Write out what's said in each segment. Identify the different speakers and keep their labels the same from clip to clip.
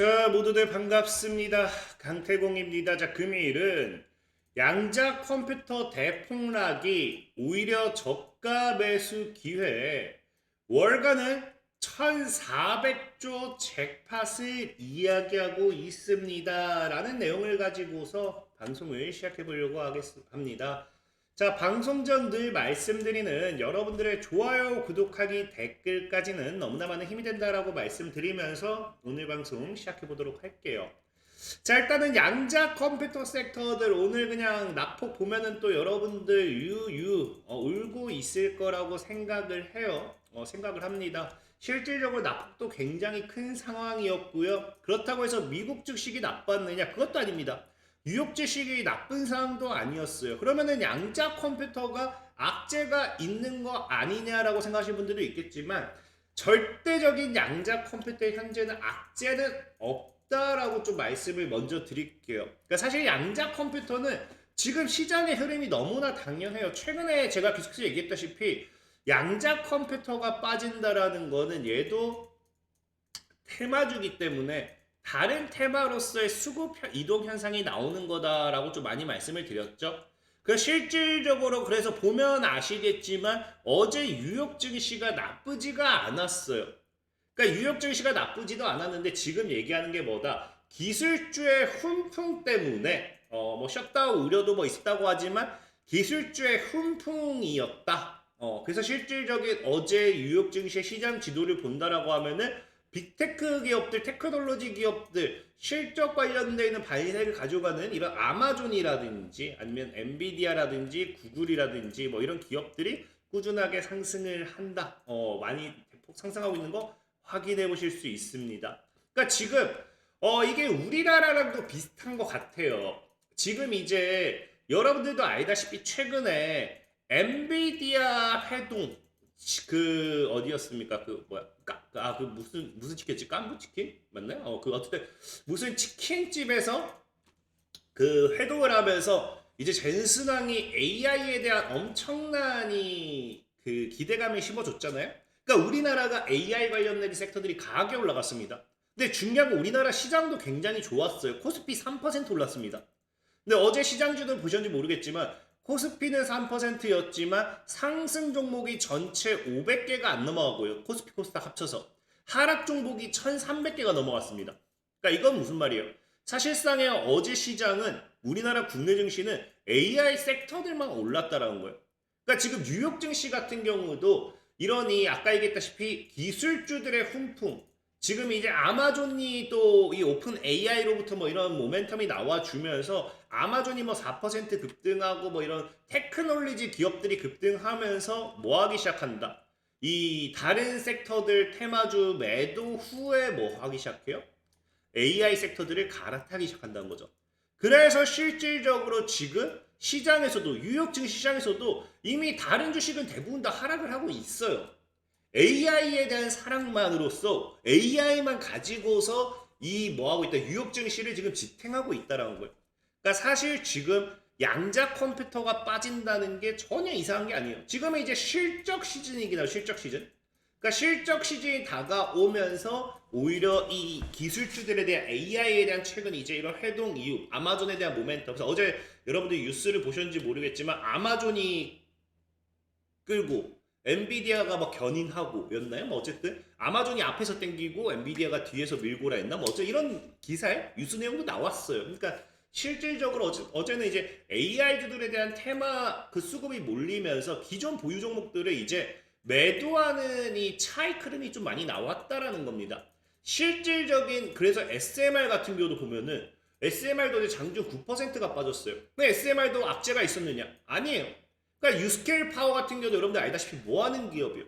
Speaker 1: 자, 모두들 반갑습니다. 강태공입니다. 자, 금일은 양자 컴퓨터 대폭락이 오히려 저가 매수 기회에 월가는 1400조 잭팟을 이야기하고 있습니다. 라는 내용을 가지고서 방송을 시작해 보려고 합니다. 자, 방송 전 늘 말씀드리는 여러분들의 좋아요, 구독하기, 댓글까지는 너무나 많은 힘이 된다라고 말씀드리면서 오늘 방송 시작해 보도록 할게요. 자, 일단은 양자 컴퓨터 섹터들 오늘 그냥 낙폭 보면은 또 여러분들 유유 어, 울고 있을 거라고 생각을 해요. 어, 생각을 합니다. 실질적으로 낙폭도 굉장히 큰 상황이었고요. 그렇다고 해서 미국 증시이 나빴느냐? 그것도 아닙니다. 주식이 나쁜 상황도 아니었어요. 그러면은 양자 컴퓨터가 악재가 있는 거 아니냐라고 생각하시는 분들도 있겠지만 절대적인 양자 컴퓨터의 현재는 악재는 없다라고 좀 말씀을 먼저 드릴게요. 그러니까 사실 양자 컴퓨터는 지금 시장의 흐름이 너무나 당연해요. 최근에 제가 계속해서 얘기했다시피 양자 컴퓨터가 빠진다라는 거는 얘도 테마주기 때문에 다른 테마로서의 수급 이동 현상이 나오는 거다라고 좀 많이 말씀을 드렸죠. 그 실질적으로 그래서 보면 아시겠지만 어제 뉴욕 증시가 나쁘지가 않았어요. 그러니까 뉴욕 증시가 나쁘지도 않았는데 지금 얘기하는 게 뭐다? 기술주의 훈풍 때문에 어 뭐 셧다운 우려도 뭐 있었다고 하지만 기술주의 훈풍이었다. 어 그래서 실질적인 어제 뉴욕 증시의 시장 지도를 본다라고 하면은 빅테크 기업들, 테크놀로지 기업들, 실적 관련되어 있는 발색을 가져가는 이런 아마존이라든지 아니면 엔비디아라든지 구글이라든지 뭐 이런 기업들이 꾸준하게 상승을 한다. 어, 많이 대폭 상승하고 있는 거 확인해 보실 수 있습니다. 그러니까 지금 어, 이게 우리나라랑도 비슷한 것 같아요. 지금 이제 여러분들도 알다시피 최근에 엔비디아 회동 그 어디였습니까? 그 뭐야? 아 그 무슨 무슨 치킨지 깐부 치킨 맞나요? 어그 어쨌든 무슨 치킨집에서 그 회동을 하면서 이제 젠슨왕이 AI에 대한 엄청난 이 그 기대감을 심어줬잖아요. 그러니까 우리나라가 AI 관련된 섹터들이 강하게 올라갔습니다. 근데 중요한 건 우리나라 시장도 굉장히 좋았어요. 코스피 3% 올랐습니다. 근데 어제 시장주도 보셨는지 모르겠지만 코스피는 3%였지만 상승 종목이 전체 500개가 안 넘어가고요. 코스피 코스닥 합쳐서 하락 종목이 1,300개가 넘어갔습니다. 그러니까 이건 무슨 말이에요? 사실상의 어제 시장은 우리나라 국내 증시는 AI 섹터들만 올랐다라는 거예요. 그러니까 지금 뉴욕 증시 같은 경우도 이러니 아까 얘기했다시피 기술주들의 훈풍 지금 이제 아마존이 또 이 오픈 AI로부터 뭐 이런 모멘텀이 나와주면서 아마존이 뭐 4% 급등하고 뭐 이런 테크놀로지 기업들이 급등하면서 뭐 하기 시작한다. 이 다른 섹터들 테마주 매도 후에 뭐 하기 시작해요? AI 섹터들을 갈아타기 시작한다는 거죠. 그래서 실질적으로 지금 시장에서도 뉴욕 증시 시장에서도 이미 다른 주식은 대부분 다 하락을 하고 있어요. AI에 대한 사랑만으로서 AI만 가지고서 이 뭐하고 있다 뉴욕 증시를 지금 지탱하고 있다라는 거예요. 그러니까 사실 지금 양자 컴퓨터가 빠진다는 게 전혀 이상한 게 아니에요. 지금은 이제 실적 시즌이긴 해요. 실적 시즌. 그러니까 실적 시즌이 다가오면서 오히려 이 기술주들에 대한 AI에 대한 최근 이제 이런 회동 이후 아마존에 대한 모멘텀. 그래서 어제 여러분들이 뉴스를 보셨는지 모르겠지만 아마존이 끌고 엔비디아가 막 견인하고 였나요? 뭐 어쨌든 아마존이 앞에서 땡기고 엔비디아가 뒤에서 밀고라 했나? 뭐 어째 이런 기사에 뉴스 내용도 나왔어요. 그러니까 실질적으로 어제, 어제는 이제 AI주들에 대한 테마 그 수급이 몰리면서 기존 보유 종목들을 이제 매도하는 이 차익 흐름이 좀 많이 나왔다라는 겁니다. 실질적인 그래서 SMR 같은 경우도 보면은 SMR도 이제 장중 9%가 빠졌어요. 근데 SMR도 악재가 있었느냐? 아니에요. 그러니까 유스케일 파워 같은 경우도 여러분들 알다시피 뭐 하는 기업이요?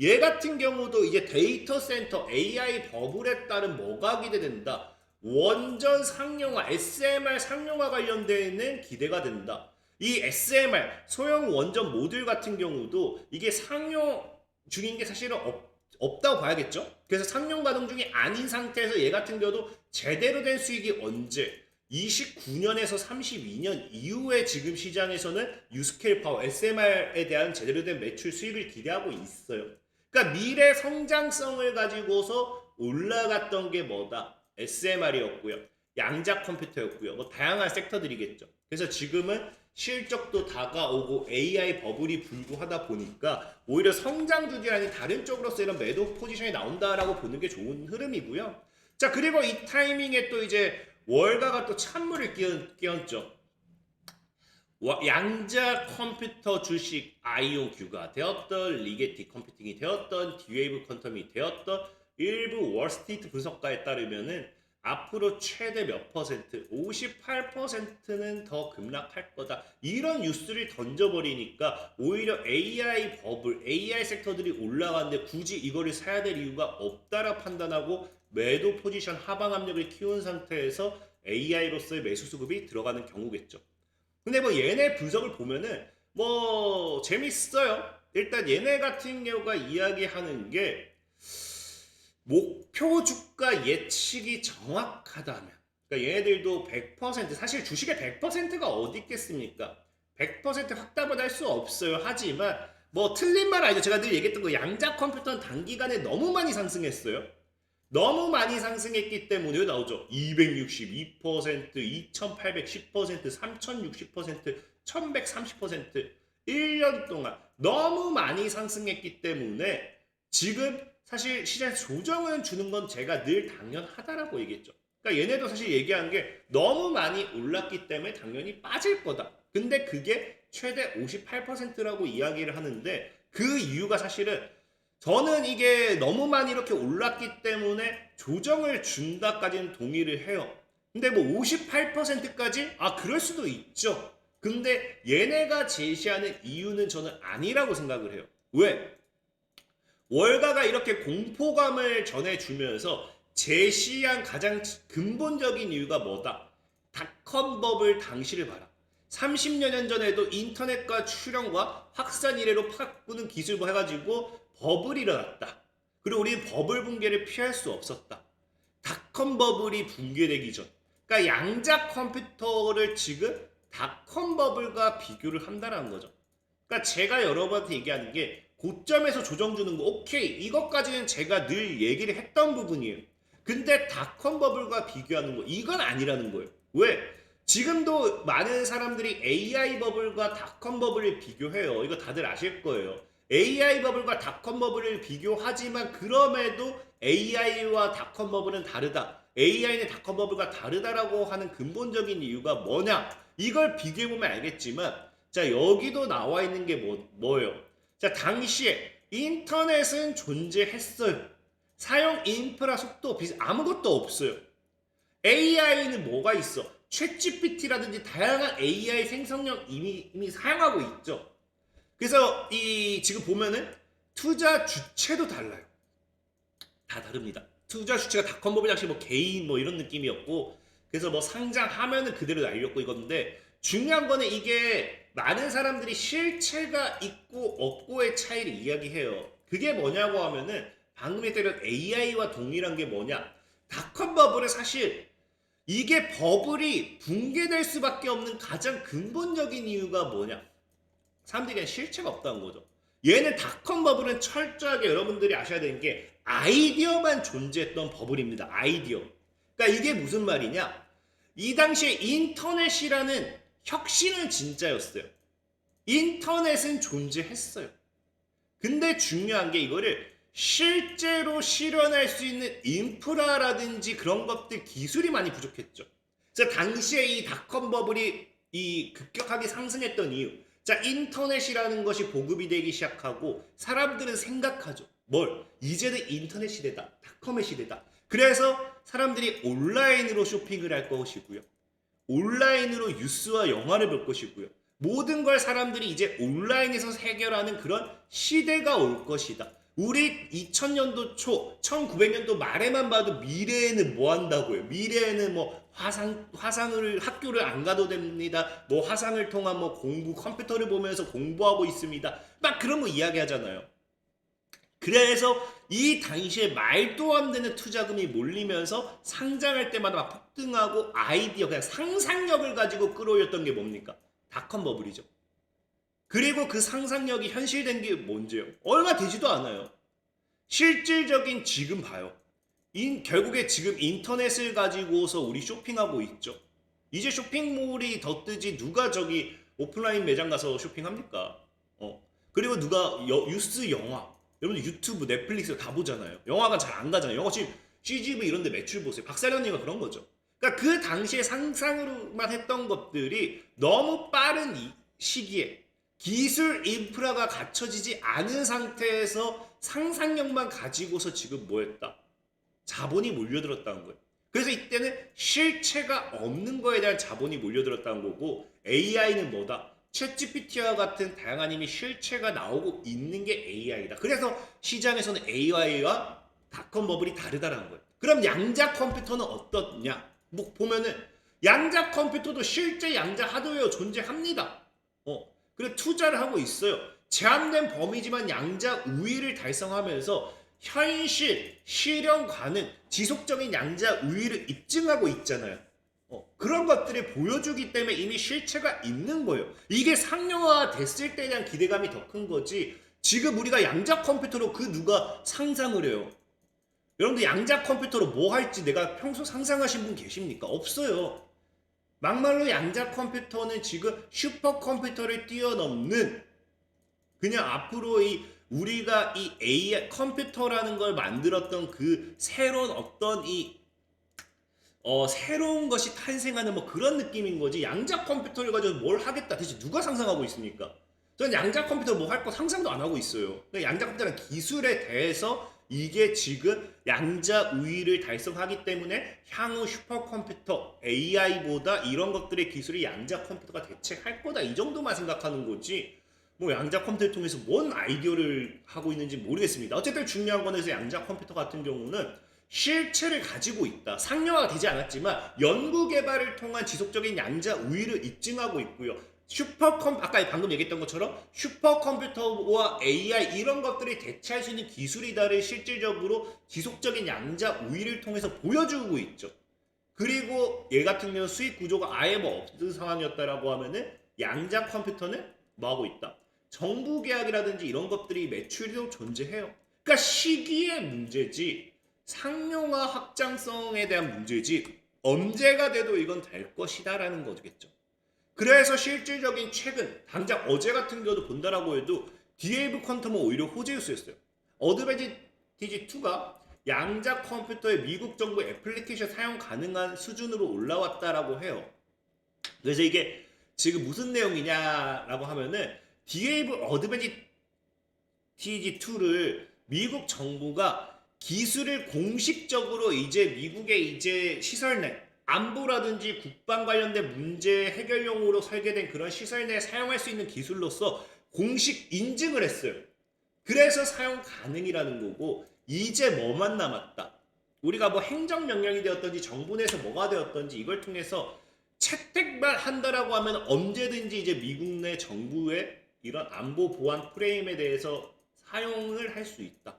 Speaker 1: 얘 같은 경우도 이제 데이터 센터 AI 버블에 따른 뭐가 기대된다? 원전 상용화, SMR 상용화 관련되어 있는 기대가 된다. 이 SMR, 소형 원전 모듈 같은 경우도 이게 상용 중인 게 사실은 없, 없다고 봐야겠죠? 그래서 상용 가동 중이 아닌 상태에서 얘 같은 경우도 제대로 된 수익이 언제? 29년에서 32년 이후에 지금 시장에서는 유스케일 파워 SMR에 대한 제대로 된 매출 수익을 기대하고 있어요. 그러니까 미래 성장성을 가지고서 올라갔던 게 뭐다? SMR이었고요. 양자 컴퓨터였고요. 뭐 다양한 섹터들이겠죠. 그래서 지금은 실적도 다가오고 AI 버블이 불구하다 보니까 오히려 성장주들이 아닌 다른 쪽으로서 이런 매도 포지션이 나온다라고 보는 게 좋은 흐름이고요. 자 그리고 이 타이밍에 또 이제 월가가 또 찬물을 끼얹, 끼얹죠. 와- 양자 컴퓨터 주식 아이오큐가 되었던 리게티 컴퓨팅이 되었던 디웨이브 퀀텀이 되었던 일부 월스트리트 분석가에 따르면은 앞으로 최대 몇 퍼센트, 58%는 더 급락할 거다. 이런 뉴스를 던져버리니까 오히려 AI 버블, AI 섹터들이 올라가는데 굳이 이거를 사야 될 이유가 없다라 판단하고 매도 포지션 하방 압력을 키운 상태에서 AI로서의 매수 수급이 들어가는 경우겠죠. 근데 뭐 얘네 분석을 보면은 뭐 재밌어요. 일단 얘네 같은 경우가 이야기하는 게 목표 주가 예측이 정확하다면 그러니까 얘네들도 100% 사실 주식의 100%가 어디 있겠습니까? 100% 확답은 할 수 없어요. 하지만 뭐 틀린 말 아니죠. 제가 늘 얘기했던 거 양자 컴퓨터는 단기간에 너무 많이 상승했어요. 너무 많이 상승했기 때문에 나오죠. 262%, 2810%, 3060%, 1130% 1년 동안 너무 많이 상승했기 때문에 지금 사실 시장 조정을 주는 건 제가 늘 당연하다라고 얘기했죠. 그러니까 얘네도 사실 얘기한 게 너무 많이 올랐기 때문에 당연히 빠질 거다. 근데 그게 최대 58%라고 이야기를 하는데 그 이유가 사실은 저는 이게 너무 많이 이렇게 올랐기 때문에 조정을 준다까지는 동의를 해요. 근데 뭐 58%까지? 아, 그럴 수도 있죠. 근데 얘네가 제시하는 이유는 저는 아니라고 생각을 해요. 왜? 월가가 이렇게 공포감을 전해주면서 제시한 가장 근본적인 이유가 뭐다? 닷컴 버블 당시를 봐라. 30여 년 전에도 인터넷과 출연과 확산 이래로 바꾸는 기술 뭐 해가지고 버블이 일어났다. 그리고 우리는 버블 붕괴를 피할 수 없었다. 닷컴 버블이 붕괴되기 전. 그러니까 양자 컴퓨터를 지금 닷컴 버블과 비교를 한다는 거죠. 그러니까 제가 여러분한테 얘기하는 게 고점에서 조정 주는 거 오케이 이것까지는 제가 늘 얘기를 했던 부분이에요. 근데 닷컴 버블과 비교하는 거 이건 아니라는 거예요. 왜? 지금도 많은 사람들이 AI 버블과 닷컴 버블을 비교해요. 이거 다들 아실 거예요. AI 버블과 닷컴 버블을 비교하지만 그럼에도 AI와 닷컴 버블은 다르다. AI는 닷컴 버블과 다르다라고 하는 근본적인 이유가 뭐냐? 이걸 비교해보면 알겠지만 자 여기도 나와 있는 게 뭐, 뭐예요? 자 당시에 인터넷은 존재했어요. 사용 인프라 속도 아무것도 없어요. AI는 뭐가 있어? 챗GPT라든지 다양한 AI 생성력 이미 이미 사용하고 있죠. 그래서 이 지금 보면은 투자 주체도 달라요. 다 다릅니다. 투자 주체가 닷컴버블 당시 뭐 개인 뭐 이런 느낌이었고 그래서 뭐 상장하면은 그대로 날렸고 이건데 중요한 거는 이게 많은 사람들이 실체가 있고 없고의 차이를 이야기해요. 그게 뭐냐고 하면은 방금 했던 AI와 동일한 게 뭐냐? 닷컴 버블은 사실 이게 버블이 붕괴될 수밖에 없는 가장 근본적인 이유가 뭐냐? 사람들이 그냥 실체가 없다는 거죠. 얘는 닷컴 버블은 철저하게 여러분들이 아셔야 되는 게 아이디어만 존재했던 버블입니다. 아이디어. 그러니까 이게 무슨 말이냐? 이 당시에 인터넷이라는 혁신은 진짜였어요. 인터넷은 존재했어요. 근데 중요한 게 이거를 실제로 실현할 수 있는 인프라라든지 그런 것들 기술이 많이 부족했죠. 자, 당시에 이 닷컴 버블이 이 급격하게 상승했던 이유. 자, 인터넷이라는 것이 보급이 되기 시작하고 사람들은 생각하죠. 뭘? 이제는 인터넷 시대다. 닷컴의 시대다. 그래서 사람들이 온라인으로 쇼핑을 할 것이고요. 온라인으로 뉴스와 영화를 볼 것이고요. 모든 걸 사람들이 이제 온라인에서 해결하는 그런 시대가 올 것이다. 우리 2000년도 초, 1900년도 말에만 봐도 미래에는 뭐 한다고요? 미래에는 뭐 화상, 화상을, 학교를 안 가도 됩니다. 뭐 화상을 통한 뭐 공부, 컴퓨터를 보면서 공부하고 있습니다. 막 그런 거 이야기 하잖아요. 그래서 이 당시에 말도 안 되는 투자금이 몰리면서 상장할 때마다 막 폭등하고 아이디어, 그냥 상상력을 가지고 끌어올렸던 게 뭡니까? 닷컴 버블이죠. 그리고 그 상상력이 현실된 게 뭔지요? 얼마 되지도 않아요. 실질적인 지금 봐요. 인, 결국에 지금 인터넷을 가지고서 우리 쇼핑하고 있죠. 이제 쇼핑몰이 더 뜨지 누가 저기 오프라인 매장 가서 쇼핑합니까? 어. 그리고 누가 여- 뉴스 영화 여러분 유튜브 넷플릭스 다 보잖아요. 영화관 잘 안 가잖아요. 영화 지금 CGV 이런 데 매출 보세요. 박사련님가 그런 거죠. 그러니까 그 당시에 상상으로만 했던 것들이 너무 빠른 이 시기에 기술 인프라가 갖춰지지 않은 상태에서 상상력만 가지고서 지금 뭐 했다? 자본이 몰려들었다는 거예요. 그래서 이때는 실체가 없는 거에 대한 자본이 몰려들었다는 거고 AI는 뭐다? 챗GPT와 같은 다양한 이미 실체가 나오고 있는 게 AI다. 그래서 시장에서는 AI와 닷컴 버블이 다르다라는 거예요. 그럼 양자 컴퓨터는 어떻냐? 뭐 보면은 양자 컴퓨터도 실제 양자 하드웨어 존재합니다. 어, 그래 투자를 하고 있어요. 제한된 범위지만 양자 우위를 달성하면서 현실 실현 가능 지속적인 양자 우위를 입증하고 있잖아요. 어, 그런 것들을 보여주기 때문에 이미 실체가 있는 거예요. 이게 상용화 됐을 때에 대한 기대감이 더 큰 거지. 지금 우리가 양자 컴퓨터로 그 누가 상상을 해요. 여러분들 양자 컴퓨터로 뭐 할지 내가 평소 상상하신 분 계십니까? 없어요. 막말로 양자 컴퓨터는 지금 슈퍼 컴퓨터를 뛰어넘는 그냥 앞으로 이 우리가 이 AI 컴퓨터라는 걸 만들었던 그 새로운 어떤 이 어, 새로운 것이 탄생하는 뭐 그런 느낌인 거지 양자 컴퓨터를 가지고 뭘 하겠다 대체 누가 상상하고 있습니까? 저는 양자 컴퓨터 뭐 할 거 상상도 안 하고 있어요. 그러니까 양자 컴퓨터라는 기술에 대해서 이게 지금 양자 우위를 달성하기 때문에 향후 슈퍼컴퓨터 AI보다 이런 것들의 기술이 양자 컴퓨터가 대체할 거다 이 정도만 생각하는 거지 뭐 양자 컴퓨터를 통해서 뭔 아이디어를 하고 있는지 모르겠습니다. 어쨌든 중요한 거는 그래서 양자 컴퓨터 같은 경우는 실체를 가지고 있다. 상용화가 되지 않았지만 연구 개발을 통한 지속적인 양자 우위를 입증하고 있고요. 슈퍼컴 아까 방금 얘기했던 것처럼 슈퍼컴퓨터와 AI 이런 것들이 대체할 수 있는 기술이다를 실질적으로 지속적인 양자 우위를 통해서 보여주고 있죠. 그리고 얘 같은 경우 수익 구조가 아예 뭐 없는 상황이었다라고 하면은 양자 컴퓨터는 뭐 하고 있다. 정부 계약이라든지 이런 것들이 매출도 존재해요. 그러니까 시기의 문제지 상용화 확장성에 대한 문제지 언제가 돼도 이건 될 것이다라는 거겠죠. 그래서 실질적인 최근 당장 어제 같은 경우도 본다라고 해도 디에이브 퀀텀은 오히려 호재였어요. 어드밴티지 2가 양자 컴퓨터의 미국 정부 애플리케이션 사용 가능한 수준으로 올라왔다라고 해요. 그래서 이게 지금 무슨 내용이냐라고 하면은 디에이브 어드밴티지 2를 미국 정부가 기술을 공식적으로 이제 미국의 이제 시설 내 안보라든지 국방 관련된 문제 해결용으로 설계된 그런 시설 내에 사용할 수 있는 기술로서 공식 인증을 했어요. 그래서 사용 가능이라는 거고 이제 뭐만 남았다. 우리가 뭐 행정명령이 되었던지 정부 내에서 뭐가 되었던지 이걸 통해서 채택만 한다라고 하면 언제든지 이제 미국 내 정부의 이런 안보 보안 프레임에 대해서 사용을 할 수 있다.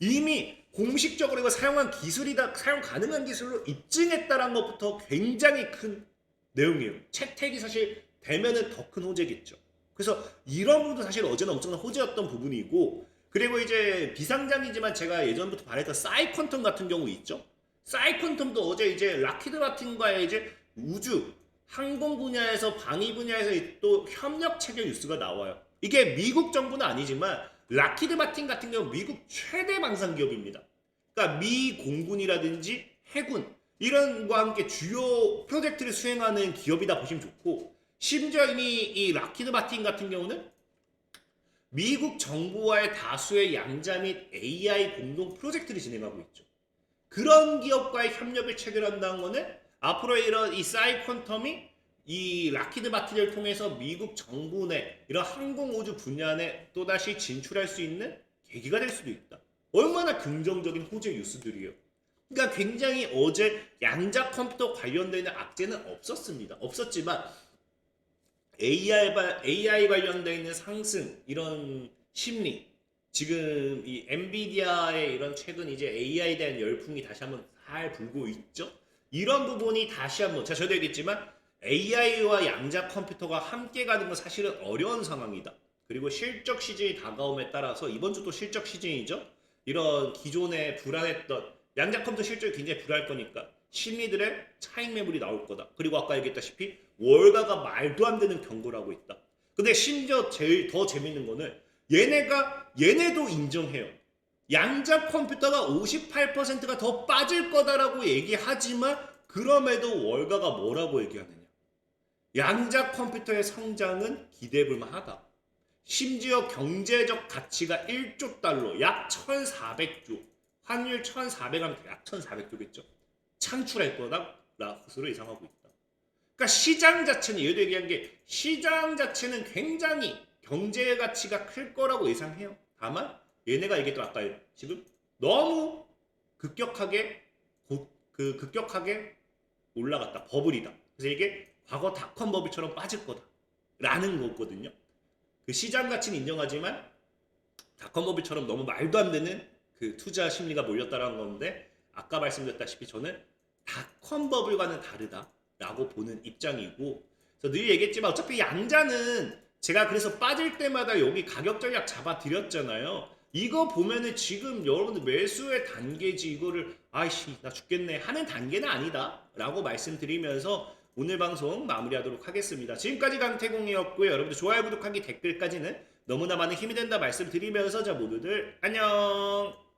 Speaker 1: 이미 공식적으로 이거 사용한 기술이다, 사용 가능한 기술로 입증했다라는 것부터 굉장히 큰 내용이에요. 채택이 사실 되면은 더 큰 호재겠죠. 그래서 이런 부분도 사실 어제는 엄청난 호재였던 부분이고, 그리고 이제 비상장이지만 제가 예전부터 바랬던 사이콘텀 같은 경우 있죠. 사이콘텀도 어제 이제 라키드 마틴과의 이제 우주 항공 분야에서 방위 분야에서 또 협력 체결 뉴스가 나와요. 이게 미국 정부는 아니지만 라키드 마틴 같은 경우 미국 최대 방산 기업입니다. 그러니까 미 공군이라든지 해군 이런 과 함께 주요 프로젝트를 수행하는 기업이다 보시면 좋고 심지어 이미 이 라키드 마틴 같은 경우는 미국 정부와의 다수의 양자 및 AI 공동 프로젝트를 진행하고 있죠. 그런 기업과의 협력을 체결한다는 거는 앞으로 이런 이 사이콘텀이 이 라키드 마틴을 통해서 미국 정부 내 이런 항공우주 분야 내 또다시 진출할 수 있는 계기가 될 수도 있다. 얼마나 긍정적인 호재 뉴스들이에요. 그러니까 굉장히 어제 양자 컴퓨터 관련되는 악재는 없었습니다. 없었지만 AI, 바- AI 관련되어 있는 상승 이런 심리 지금 이 엔비디아의 이런 최근 이제 AI에 대한 열풍이 다시 한번 살 불고 있죠. 이런 부분이 다시 한번 제가 저도 얘기했지만 AI와 양자 컴퓨터가 함께 가는 건 사실은 어려운 상황이다. 그리고 실적 시즌이 다가옴에 따라서 이번 주도 실적 시즌이죠. 이런 기존에 불안했던 양자 컴퓨터 실적이 굉장히 불할 거니까 심리들의 차익 매물이 나올 거다. 그리고 아까 얘기했다시피 월가가 말도 안 되는 경고를 하고 있다. 근데 심지어 제일 더 재밌는 거는 얘네가 얘네도 인정해요. 양자 컴퓨터가 58%가 더 빠질 거다라고 얘기하지만 그럼에도 월가가 뭐라고 얘기하느냐? 양자 컴퓨터의 성장은 기대해 볼 만하다. 심지어 경제적 가치가 1조 달러, 약 1,400조, 환율 1,400하면 약 1,400조겠죠. 창출할 거다. 라스로 예상하고 있다. 그러니까 시장 자체는 얘도 얘기한 게 시장 자체는 굉장히 경제 가치가 클 거라고 예상해요. 다만 얘네가 얘기했던 아까 지금 너무 급격하게 고- 그 급격하게 올라갔다. 버블이다. 그래서 이게 과거 닷컴 버블처럼 빠질 거다 라는 거거든요. 그 시장 가치는 인정하지만 닷컴 버블처럼 너무 말도 안 되는 그 투자 심리가 몰렸다라는 건데 아까 말씀드렸다시피 저는 닷컴 버블과는 다르다라고 보는 입장이고 그래서 늘 얘기했지만 어차피 양자는 제가 그래서 빠질 때마다 여기 가격 전략 잡아 드렸잖아요. 이거 보면은 지금 여러분들 매수의 단계지 이거를 아이씨 나 죽겠네 하는 단계는 아니다 라고 말씀드리면서 오늘 방송 마무리하도록 하겠습니다. 지금까지 강태공이었고요. 여러분들 좋아요, 구독하기, 댓글까지는 너무나 많은 힘이 된다 말씀드리면서 자 모두들 안녕.